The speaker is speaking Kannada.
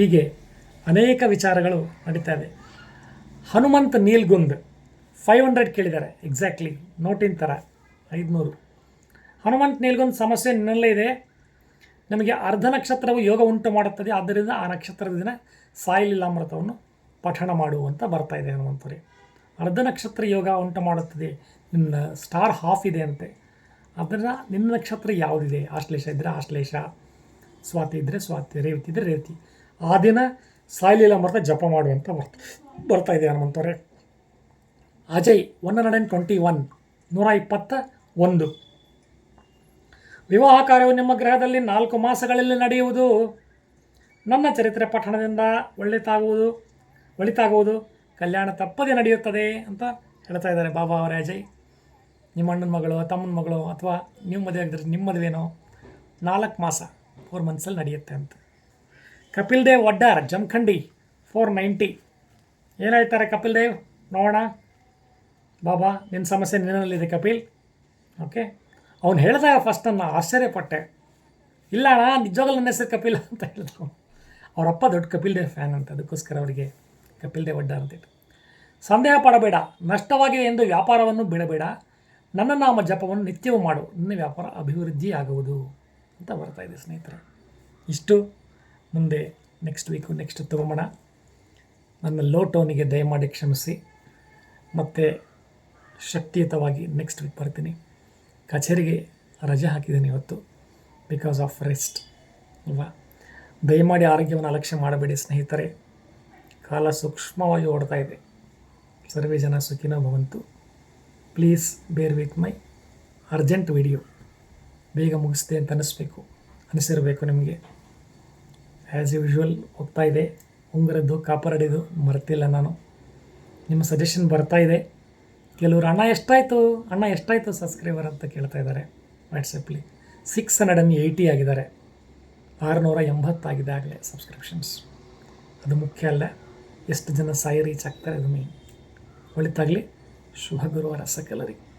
ಹೀಗೆ ಅನೇಕ ವಿಚಾರಗಳು ನಡೀತಾ ಇದೆ. ಹನುಮಂತ್ ನೀಲ್ಗುಂದ್ ಫೈವ್ ಹಂಡ್ರೆಡ್ ಕೇಳಿದ್ದಾರೆ. ಎಕ್ಸಾಕ್ಟ್ಲಿ ನೋಟಿನ ಥರ ಐದುನೂರು. ಹನುಮಂತ್ ನೀಲ್ಗುಂದ್ ಸಮಸ್ಯೆ ನಿನ್ನಲ್ಲೇ ಇದೆ. ನಮಗೆ ಅರ್ಧ ನಕ್ಷತ್ರವು ಯೋಗ ಉಂಟು ಮಾಡುತ್ತದೆ. ಆದ್ದರಿಂದ ಆ ನಕ್ಷತ್ರದ ದಿನ ಸಾಯಿಲೀಲಾಮೃತವನ್ನು ಪಠಣ ಮಾಡುವಂತ ಬರ್ತಾ ಇದೆ ಹನುಮಂತರಿ. ಅರ್ಧ ನಕ್ಷತ್ರ ಯೋಗ ಉಂಟು ಮಾಡುತ್ತದೆ. ನಿನ್ನ ಸ್ಟಾರ್ ಹಾಫ್ ಇದೆ ಅಂತೆ. ಅದನ್ನು ನಿನ್ನ ನಕ್ಷತ್ರ ಯಾವುದಿದೆ? ಆಶ್ಲೇಷ ಇದ್ದರೆ ಆಶ್ಲೇಷ, ಸ್ವಾತಿ ಇದ್ದರೆ ಸ್ವಾತಿ, ರೇವತಿ ಇದ್ದರೆ ರೇವತಿ. ಆ ದಿನ ಸಾಯಲಿಲ್ಲ ಮರ್ತ ಜಪ ಮಾಡುವಂಥ ಬರ್ತಾ ಬರ್ತಾ ಇದೆ ಹನುಮಂತವ್ರೆ. Ajay one hundred and twenty one ನೂರ ಇಪ್ಪತ್ತ ಒಂದು ವಿವಾಹ ಕಾರ್ಯವು ನಿಮ್ಮ ಗ್ರಹದಲ್ಲಿ ನಾಲ್ಕು ಮಾಸಗಳಲ್ಲಿ ನಡೆಯುವುದು. ನನ್ನ ಚರಿತ್ರೆ ಪಠಣದಿಂದ ಒಳ್ಳೆತಾಗುವುದು ಒಳಿತಾಗುವುದು. ಕಲ್ಯಾಣ ತಪ್ಪದೆ ನಡೆಯುತ್ತದೆ ಅಂತ ಹೇಳ್ತಾ ಇದ್ದಾರೆ ಬಾಬಾ ಅವರೇ ಅಜಯ್. ನಿಮ್ಮ ಅಣ್ಣನ ಮಗಳು, ತಮ್ಮನ ಮಗಳು ಅಥವಾ ನಿಮ್ಮ ಮದುವೆ ಆಗಿದ್ರೆ ನಿಮ್ಮ ಮದುವೆನೋ ನಾಲ್ಕು ಮಾಸ ಫೋರ್ ಮಂತ್ಸಲ್ಲಿ ನಡೆಯುತ್ತೆ ಅಂತ. ಕಪಿಲ್ ದೇವ್ ಒಡ್ಡಾರ್, ಜಮಖಂಡಿ ಫೋರ್ ನೈಂಟಿ ಏನು ಹೇಳ್ತಾರೆ ಕಪಿಲ್ ದೇವ್? ನೋಡೋಣ. ಬಾಬಾ ನಿನ್ನ ಸಮಸ್ಯೆ ನಿನ್ನಲ್ಲಿದೆ ಕಪಿಲ್. ಓಕೆ ಅವನು ಹೇಳಿದಾಗ ಫಸ್ಟ್ ನಾನು ಆಶ್ಚರ್ಯಪಟ್ಟೆ ಇಲ್ಲ ಅಣ್ಣ ನಿಜವಾಗಲೂ ನನ್ನ ಹೆಸರು ಕಪಿಲ್ ಅಂತ ಹೇಳಿದ್ರು ಅವರಪ್ಪ ದೊಡ್ಡ ಕಪಿಲ್ ದೇವ್ ಫ್ಯಾನ್ ಅಂತ, ಅದಕ್ಕೋಸ್ಕರ ಅವರಿಗೆ ಕಪಿಲ್ ದೇವ್ ಒಡ್ಡಾರ್ ಅಂತಿಟ್ಟು ಸಂದೇಹ ಪಡಬೇಡ ನಷ್ಟವಾಗಿದೆ ಎಂದು ವ್ಯಾಪಾರವನ್ನು ಬಿಡಬೇಡ. ನನ್ನ ನಾಮ ಜಪವನ್ನು ನಿತ್ಯವೂ ಮಾಡು, ನಿನ್ನ ವ್ಯಾಪಾರ ಅಭಿವೃದ್ಧಿ ಆಗುವುದು ಅಂತ ಬರ್ತಾ ಇದೆ ಸ್ನೇಹಿತರೆ. ಇಷ್ಟು. ಮುಂದೆ ನೆಕ್ಸ್ಟ್ ವೀಕು ನೆಕ್ಸ್ಟ್ ತೊಗೊಂಬೋಣ. ನನ್ನ ಲೋ ಟೋನಿಗೆ ದಯಮಾಡಿ ಕ್ಷಮಿಸಿ. ಮತ್ತು ಶಕ್ತಿಯುತವಾಗಿ ನೆಕ್ಸ್ಟ್ ವೀಕ್ ಬರ್ತೀನಿ. ಕಚೇರಿಗೆ ರಜೆ ಹಾಕಿದ್ದೀನಿ ಇವತ್ತು. ಬಿಕಾಸ್ ಆಫ್ ರೆಸ್ಟ್ ಅಲ್ವಾ? ದಯಮಾಡಿ ಆರೋಗ್ಯವನ್ನು ಅಲಕ್ಷ್ಯ ಮಾಡಬೇಡಿ ಸ್ನೇಹಿತರೆ. ಕಾಲ ಸೂಕ್ಷ್ಮವಾಗಿ ಓಡ್ತಾ ಇದೆ. ಸರ್ವೇ ಜನ ಸುಖಿನ ಭವಂತು. Please bear with my urgent video ಬೇಗ ಮುಗಿಸ್ತೆ ಅಂತ ಅನ್ನಿಸ್ಬೇಕು. ಅನಿಸಿರಬೇಕು ನಿಮಗೆ. ಆ್ಯಸ್ ಯೂಶ್ವಲ್ ಹೋಗ್ತಾ ಇದೆ. ಉಂಗುರದ್ದು, ಕಾಪರಡಿದು ಮರ್ತಿಲ್ಲ ನಾನು. ನಿಮ್ಮ ಸಜೆಷನ್ ಬರ್ತಾ ಇದೆ. ಕೆಲವರು, ಅಣ್ಣ, ಎಷ್ಟಾಯಿತು? ಅಣ್ಣ, ಎಷ್ಟಾಯಿತು ಸಬ್ಸ್ಕ್ರೈಬರ್ ಅಂತ ಕೇಳ್ತಾ ಇದ್ದಾರೆ. ವಾಟ್ಸಪ್ಪಲ್ಲಿ ಸಿಕ್ಸ್ ಹಂಡ್ರೆಡ್ ಅಂಡ್ ಏಯ್ಟಿ ಆಗಿದ್ದಾರೆ. ಆರುನೂರ ಎಂಬತ್ತಾಗಿದೆ ಆಗಲೇ ಸಬ್ಸ್ಕ್ರಿಪ್ಷನ್ಸ್ ಅದು ಮುಖ್ಯ ಅಲ್ಲ. ಎಷ್ಟು ಜನ ಸಾಯಿ ರೀಚ್ ಆಗ್ತಾರೆ ಅದು ಮೇನ್ ಒಳಿತಾಗಲಿ ಶುಭ ಗುರುವಾರ ಸಕಲರಿಗೆ.